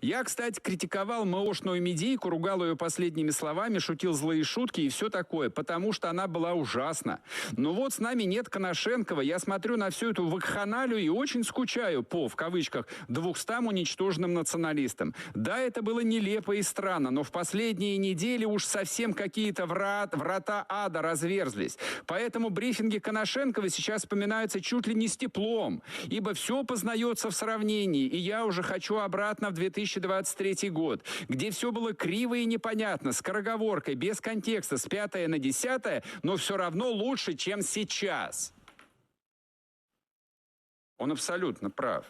Я, кстати, критиковал МОшную медийку, ругал ее последними словами, шутил злые шутки и все такое, потому что она была ужасна. Но вот с нами нет Коношенкова. Я смотрю на всю эту вакханалию и очень скучаю по, в кавычках, двухстам уничтоженным националистам. Да, это было нелепо и странно, но в последние недели уж совсем какие-то врат, врата ада разверзлись. Поэтому брифинги Коношенкова сейчас вспоминаются чуть ли не с теплом, ибо все познается в сравнении, и я уже хочу обратно в 2023 год, где все было криво и непонятно, с скороговоркой, без контекста, с пятое на десятое, но все равно лучше, чем сейчас. Он абсолютно прав.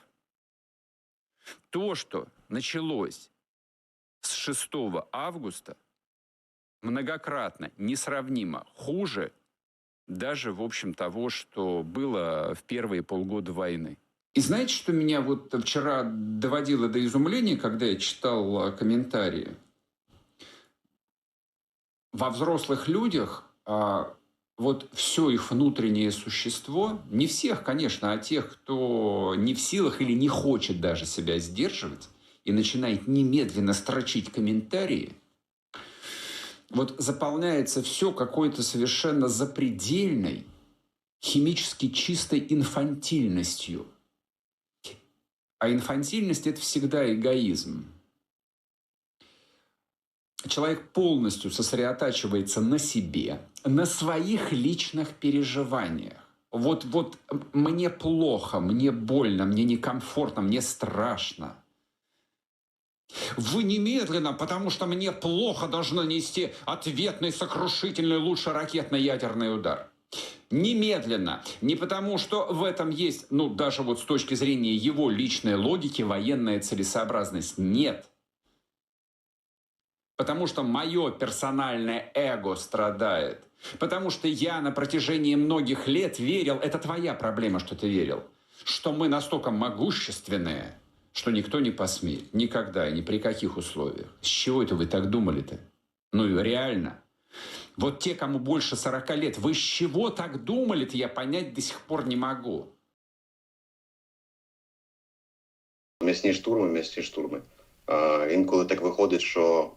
То, что началось с 6 августа, многократно, несравнимо хуже даже, в общем, того, что было в первые полгода войны. И знаете, что меня вот вчера доводило до изумления, когда я читал а, комментарии? Во взрослых людях а, вот все их внутреннее существо, не всех, конечно, а тех, кто не в силах или не хочет даже себя сдерживать и начинает немедленно строчить комментарии, вот заполняется все какой-то совершенно запредельной, химически чистой инфантильностью. А инфантильность – это всегда эгоизм. Человек полностью сосредотачивается на себе, на своих личных переживаниях. Вот, вот мне плохо, мне больно, мне некомфортно, мне страшно. Вы немедленно, потому что мне плохо, должны нести ответный, сокрушительный, лучше ракетно-ядерный удар. Немедленно. Не потому, что в этом есть, ну, даже вот с точки зрения его личной логики, военная целесообразность. Нет. Потому что мое персональное эго страдает. Потому что я на протяжении многих лет верил, это твоя проблема, что ты верил, что мы настолько могущественные, что никто не посмеет. Никогда и ни при каких условиях. С чего это вы так думали-то? Ну и реально. Вот те, кому больше 40 лет, вы с чего так думали-то, я понять до сих пор не могу. М'ясні штурми, м'ясні штурми. Інколи так виходить, що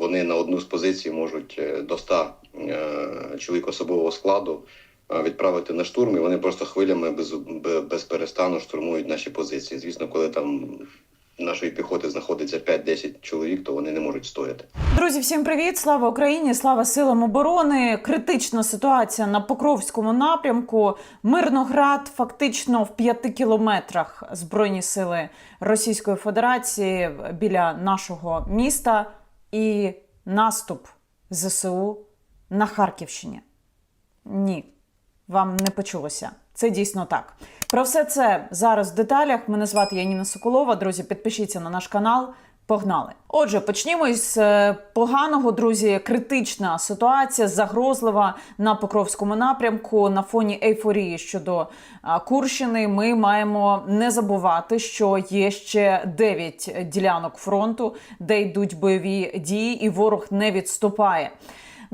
вони на одну з позицій можуть е, до 100 е, чоловік особового складу відправити на штурм, і вони просто хвилями без, бе- без перестану штурмують наші позиції. Звісно, коли там нашої піхоти знаходиться 5-10 чоловік, то вони не можуть стояти. Друзі, всім привіт! Слава Україні! Слава силам оборони! Критична ситуація на Покровському напрямку. Мирноград фактично в п'яти кілометрах збройні сили Російської Федерації біля нашого міста і наступ ЗСУ на Харківщині. Ні, вам не почулося. Це дійсно так. Про все це зараз в деталях. Мене звати Яніна Соколова. Друзі, підпишіться на наш канал. Погнали. Отже, почнімо із е, поганого, друзі. Критична ситуація, загрозлива на Покровському напрямку. На фоні ейфорії щодо Курщини. Ми маємо не забувати, що є ще 9 ділянок фронту, де йдуть бойові дії, і ворог не відступає.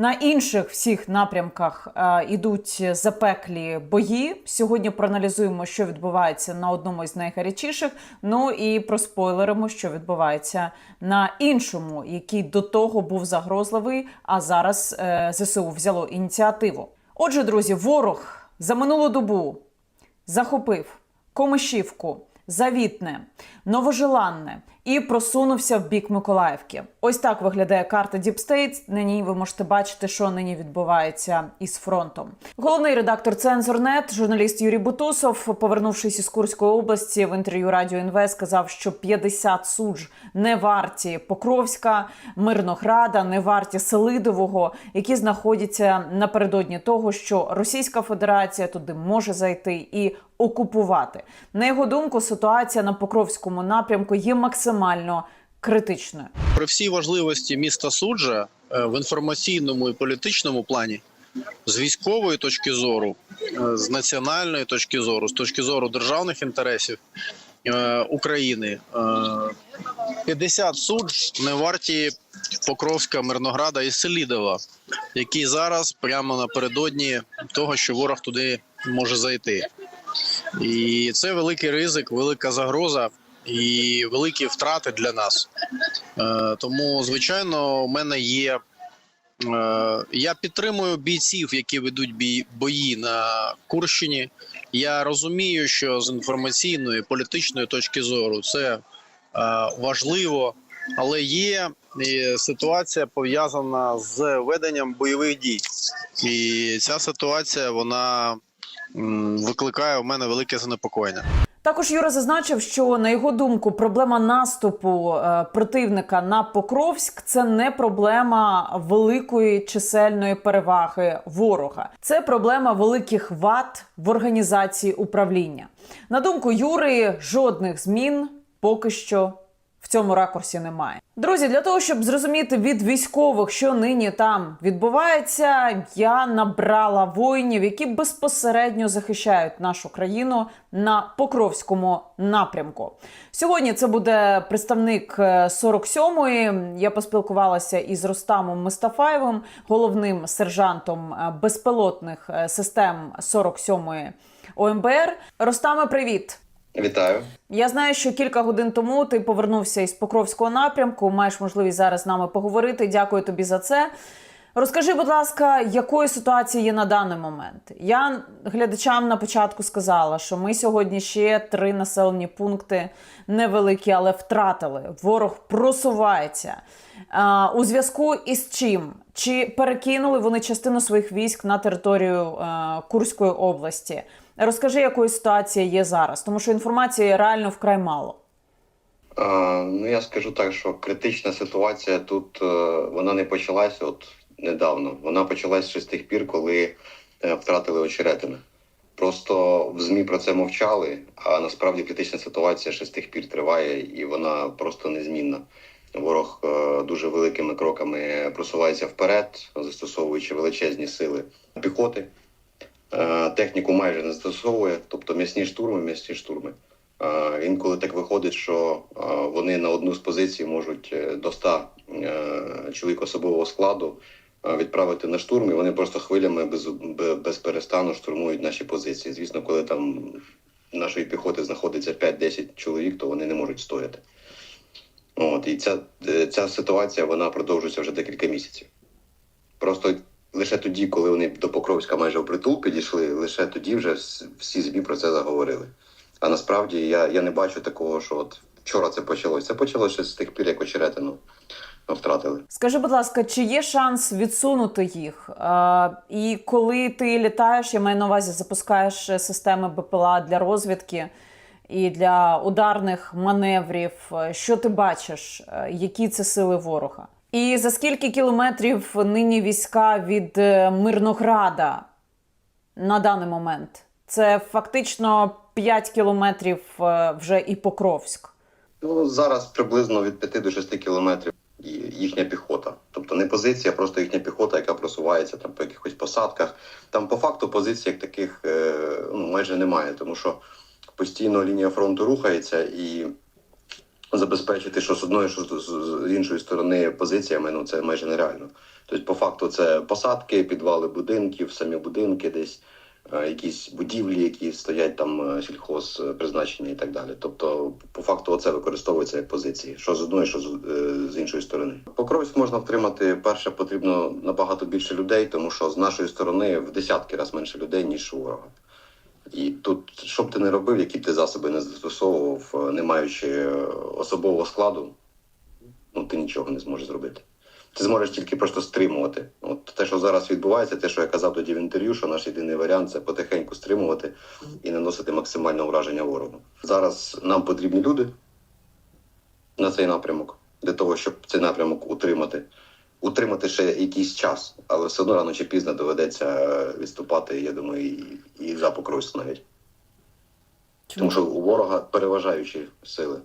На інших всіх напрямках е, ідуть запеклі бої. Сьогодні проаналізуємо, що відбувається на одному із найгарячіших. Ну і проспойлеримо, що відбувається на іншому, який до того був загрозливий, а зараз е, ЗСУ взяло ініціативу. Отже, друзі, ворог за минулу добу захопив Комишівку, Завітне, Новожеланне і просунувся в бік Миколаївки. Ось так виглядає карта Deep State. На ній ви можете бачити, що нині відбувається із фронтом. Головний редактор Цензорнет, журналіст Юрій Бутусов, повернувшись із Курської області в інтерв'ю Радіо НВ, сказав, що 50 судж не варті Покровська, Мирнограда, не варті Селидового, які знаходяться напередодні того, що Російська Федерація туди може зайти і окупувати. На його думку, ситуація на Покровському напрямку є максимально критичною. при всій важливості міста суджа е, в інформаційному і політичному плані, з військової точки зору, е, з національної точки зору, з точки зору державних інтересів е, України, е, 50 судж не варті Покровська, Мирнограда і Селідова, які зараз прямо напередодні того, що ворог туди може зайти. І це великий ризик, велика загроза і великі втрати для нас. Е, Тому, звичайно, у мене є. е, Я підтримую бійців, які ведуть бої на Курщині. Я розумію, що з інформаційної політичної точки зору це е, важливо, але є ситуація пов'язана з веденням бойових дій, і ця ситуація вона викликає у мене велике занепокоєння. Також Юра зазначив, що на його думку проблема наступу е, противника на Покровськ це не проблема великої чисельної переваги ворога, це проблема великих вад в організації управління. На думку Юри, жодних змін поки що цьому ракурсі немає. Друзі, для того, щоб зрозуміти від військових, що нині там відбувається, я набрала воїнів, які безпосередньо захищають нашу країну на Покровському напрямку. Сьогодні це буде представник е, 47-ї. Я поспілкувалася із Рустамом Мустафаєвим, головним сержантом е, безпілотних е, систем 47-ї ОМБР. Рустаме, привіт! Вітаю. Я знаю, що кілька годин тому ти повернувся із Покровського напрямку. Маєш можливість зараз з нами поговорити. Дякую тобі за це. Розкажи, будь ласка, якою ситуація є на даний момент? Я глядачам на початку сказала, що ми сьогодні ще три населені пункти невеликі, але втратили. Ворог просувається. А, у зв'язку із чим? Чи перекинули вони частину своїх військ на територію е, Курської області? Розкажи, якою ситуація є зараз, тому що інформації реально вкрай мало. А, ну я скажу так, що критична ситуація тут е, вона не почалася от недавно. Вона почалась ще з тих пір, коли е, втратили очеретини. Просто в ЗМІ про це мовчали, а насправді критична ситуація ще з тих пір триває, і вона просто незмінна. Ворог е, дуже великими кроками просувається вперед, застосовуючи величезні сили піхоти. Е, техніку майже не застосовує, тобто м'ясні штурми, м'ясні штурми. Е, Інколи так виходить, що е, вони на одну з позицій можуть до 100 е, чоловік особового складу відправити на штурм, і вони просто хвилями без, без перестану штурмують наші позиції. Звісно, коли там нашої піхоти знаходиться 5-10 чоловік, то вони не можуть стояти. От, і ця, ця ситуація вона продовжується вже декілька місяців. Просто лише тоді, коли вони до Покровська майже впритул підійшли, лише тоді вже всі ЗМІ про це заговорили. А насправді я, я не бачу такого, що от вчора це почалося. Це почалося з тих пір, як очеретину втратили. Скажи, будь ласка, чи є шанс відсунути їх? Е, і коли ти літаєш, я маю на увазі, запускаєш системи БПЛА для розвідки і для ударних маневрів. Що ти бачиш? Е, Які це сили ворога? І за скільки кілометрів нині війська від е, Мирнограда на даний момент? Це фактично 5 кілометрів е, вже і Покровськ. Ну зараз приблизно від 5 до 6 кілометрів їхня піхота. Тобто не позиція, просто їхня піхота, яка просувається там по якихось посадках. Там по факту позицій як таких е, ну, майже немає, тому що постійно лінія фронту рухається і забезпечити, що з одної, що з, іншої сторони позиціями, ну це майже нереально. Тобто, по факту, це посадки, підвали будинків, самі будинки десь. е, Якісь будівлі, які стоять там е, сільхоз призначення і так далі. Тобто, по факту, це використовується як позиції, що з одної, що з, е, з іншої сторони. Покровськ можна втримати. Перше потрібно набагато більше людей, тому що з нашої сторони в десятки разів менше людей ніж ворога. І тут, що б ти не робив, які б ти засоби не застосовував, е, не маючи е, особового складу, ну ти нічого не зможеш зробити. Ти зможеш тільки просто стримувати. От те, що зараз відбувається, те, що я казав тоді в інтерв'ю, що наш єдиний варіант це потихеньку стримувати і наносити максимальне ураження ворогу. Зараз нам потрібні люди на цей напрямок для того, щоб цей напрямок утримати. Утримати ще якийсь час, але все одно рано чи пізно доведеться відступати, я думаю, і, і за Покровськ навіть. Тому що у ворога переважаючі сили.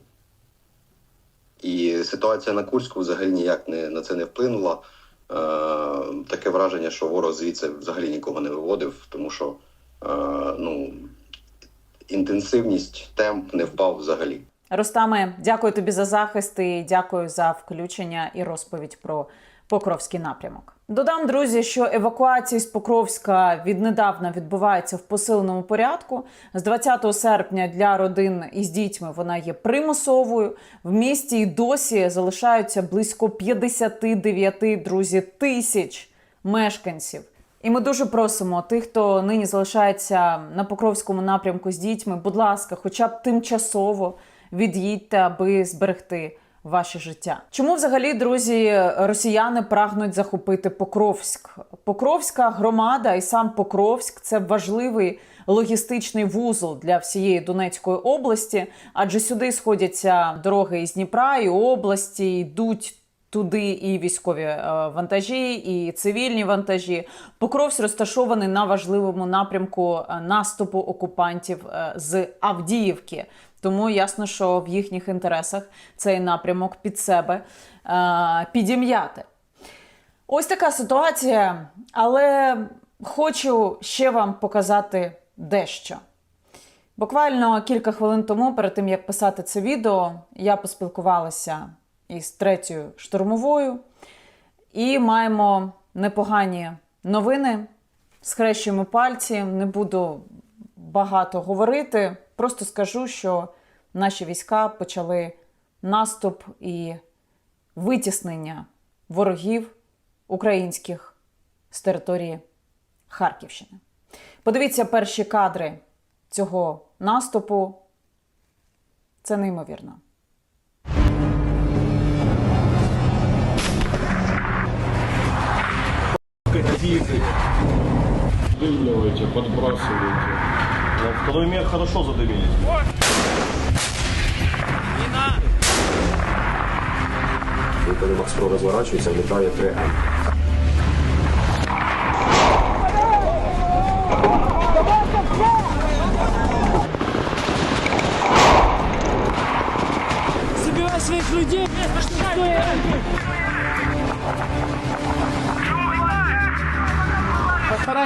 І ситуація на Курську взагалі ніяк не, на це не вплинула. Е, таке враження, що ворог звідси взагалі нікого не виводив, тому що е, ну, інтенсивність, темп не впав взагалі. Ростаме, дякую тобі за захист і дякую за включення і розповідь про Покровський напрямок. Додам, друзі, що евакуація з Покровська віднедавна відбувається в посиленому порядку. З 20 серпня для родин із дітьми вона є примусовою. В місті і досі залишаються близько 59, друзі, тисяч мешканців. І ми дуже просимо тих, хто нині залишається на Покровському напрямку з дітьми, будь ласка, хоча б тимчасово від'їдьте, аби зберегти ваше життя. Чому взагалі, друзі, росіяни прагнуть захопити Покровськ? Покровська громада і сам Покровськ це важливий логістичний вузол для всієї Донецької області, адже сюди сходяться дороги із Дніпра і області, йдуть. Туди і військові е, вантажі, і цивільні вантажі. Покровськ розташований на важливому напрямку е, наступу окупантів е, з Авдіївки. Тому ясно, що в їхніх інтересах цей напрямок під себе підім'яти. Ось така ситуація, але хочу ще вам показати дещо. Буквально кілька хвилин тому, перед тим як писати це відео, я поспілкувалася із третьою штурмовою, і маємо непогані новини. Схрещуємо пальці, не буду багато говорити. Просто скажу, що наші війська почали наступ і витіснення ворогів українських з території Харківщини. Подивіться перші кадри цього наступу. Це неймовірно. Тихо. Дымливайте, подбрасывайте. На Второй мер хорошо задымились. Коли Макспро розворачується, влітає 3М.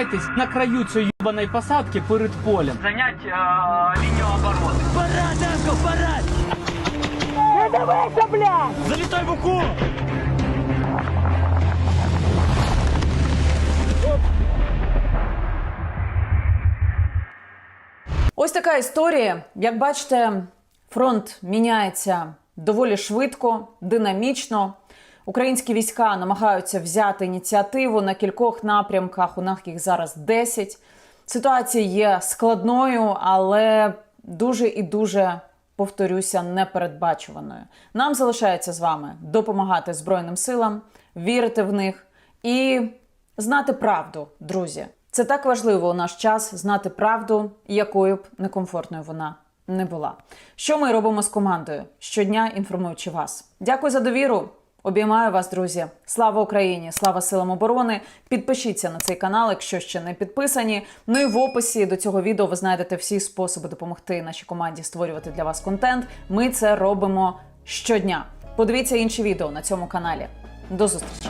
Постарайтесь на краю цієї ебаної посадки перед полем. Занять е, лінію оборони. Парад, Дашко, парад! Не дивися, блядь! Залітай в уку! Ось така історія. Як бачите, фронт міняється доволі швидко, динамічно. Українські війська намагаються взяти ініціативу на кількох напрямках. У нас їх зараз 10. Ситуація є складною, але дуже і дуже повторюся, непередбачуваною. Нам залишається з вами допомагати Збройним силам, вірити в них і знати правду, друзі. Це так важливо у наш час знати правду, якою б некомфортною вона не була. Що ми робимо з командою щодня, інформуючи вас. Дякую за довіру. Обіймаю вас, друзі. Слава Україні! Слава силам оборони! Підпишіться на цей канал, якщо ще не підписані. Ну і в описі до цього відео ви знайдете всі способи допомогти нашій команді створювати для вас контент. Ми це робимо щодня. Подивіться інші відео на цьому каналі. До зустрічі!